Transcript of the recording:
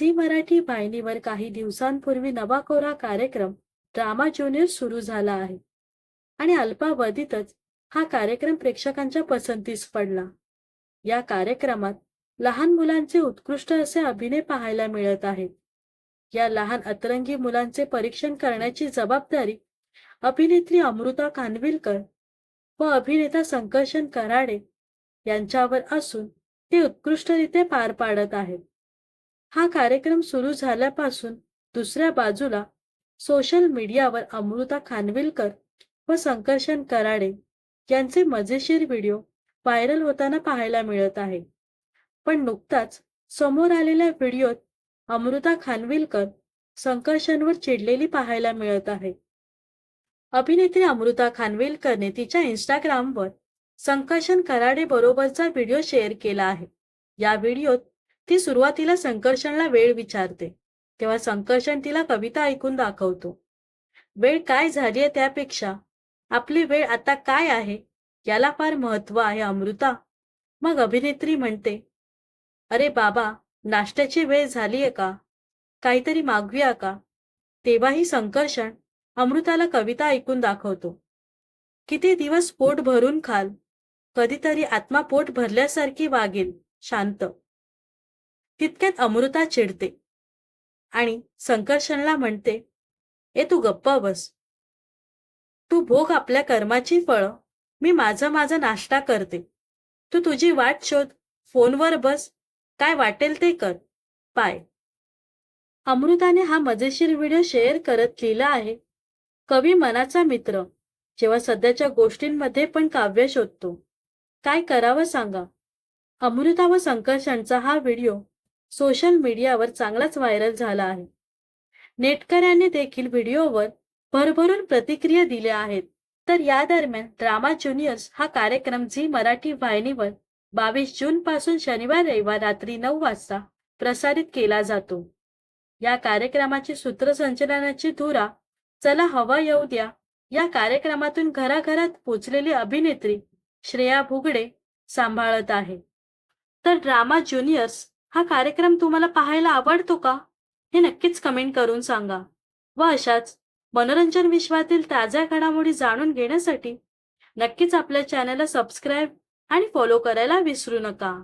Zee Marathi वाहिनीवर काही दिवसांपूर्वी नवाकोरा कार्यक्रम ड्रामा ज्युनियर सुरू झाला आहे. आणि अल्पावधीतच हा कार्यक्रम प्रेक्षकांच्या पसंतीस पडला. या कार्यक्रमात लहान मुलांचे उत्कृष्ट असे अभिनय पाहायला मिळत आहेत. या लहान अतरंगी मुलांचे परीक्षण करण्याची जबाबदारी अभिनेत्री अमृता खानविलकर व अभिनेता संकर्षण कराडे यांच्यावर असून ते उत्कृष्टरित्या पार पाडत आहेत. हा कार्यक्रम सुरू झाल्यापासून दुसऱ्या बाजूला सोशल मीडियावर अमृता खानविलकर व संकर्षण कराडे यांचे मजेशीर व्हिडिओ व्हायरल होताना पाहायला मिळत आहे. पण नुकताच समोर आलेल्या व्हिडिओत अमृता खानविलकर संकर्षणवर चिडलेली पाहायला मिळत आहे. अभिनेत्री अमृता खानविलकरने तिच्या इंस्टाग्रामवर संकर्षण कराडे बरोबरचा व्हिडिओ शेअर केला आहे. या व्हिडिओत ती सुरुवातीला संकर्षणला वेळ विचारते तेव्हा संकर्षण तिला कविता ऐकून दाखवतो. वेळ काय झालीये त्यापेक्षा? आपली वेळ आता काय आहे? याला फार महत्त्व आहे अमृता. मग अभिनेत्री म्हणते अरे बाबा नाश्त्याची वेळ झालीये का? काहीतरी मागूया का? तेव्हाही संकर्षण अमृताला कविता ऐकून दाखवतो. किती दिवस पोट भरून खाल. कधीतरी आत्मा पोट भरल्यासारखी वागेल शांत. तितक्यात अमृता चिडते. आणि संकर्षणला म्हणते ए तू गप्पा बस. तू भोग आपल्या कर्माची फळं. मी माझं माझा नाश्ता करते. तू तुझी वाट शोध. फोनवर बस. काय वाटेल ते कर. पाय. अमृताने हा मजेशीर व्हिडिओ शेअर करत लिहिला आहे. कवी मनाचा मित्र. जेव्हा सध्याच्या गोष्टींमध्ये पण काव्य शोधतो. काय करावं सांगा? अमृता व संकर्षणचा हा व्हिडिओ सोशल मीडियावर चांगलाच व्हायरल झाला आहे. नेटकऱ्यांनी देखील व्हिडिओवर भरभरून प्रतिक्रिया दिल्या आहेत. तर या दरम्यान ड्रामा ज्युनियर्स हा कार्यक्रम झी मराठी वाहिनीवर बावीस जून पासून शनिवार रविवार रात्री नऊ वाजता प्रसारित केला जातो. या कार्यक्रमाची सूत्रसंचलनाची धुरा चला हवा येऊ द्या या कार्यक्रमातून घराघरात पोचलेली अभिनेत्री श्रेया भुगडे सांभाळत आहे. तर ड्रामा ज्युनियर्स हा कार्यक्रम तुम्हाला पाहायला आवडतो का? हे नक्कीच कमेंट करून सांगा. व अशाच मनोरंजन विश्वातील ताज्या घडामोडी जाणून घेण्यासाठी नक्कीच आपल्या चॅनलला सबस्क्राईब आणि फॉलो करायला विसरू नका.